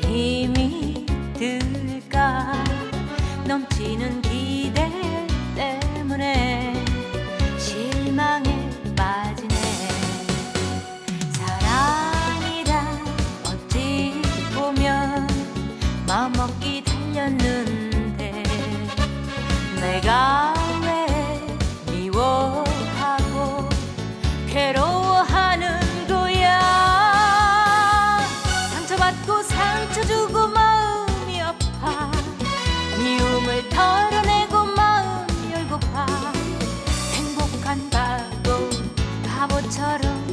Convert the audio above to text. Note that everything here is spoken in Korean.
힘이 들까? 넘치는 기 털어내고 마음 열고 봐. 행복한 바보 바보처럼.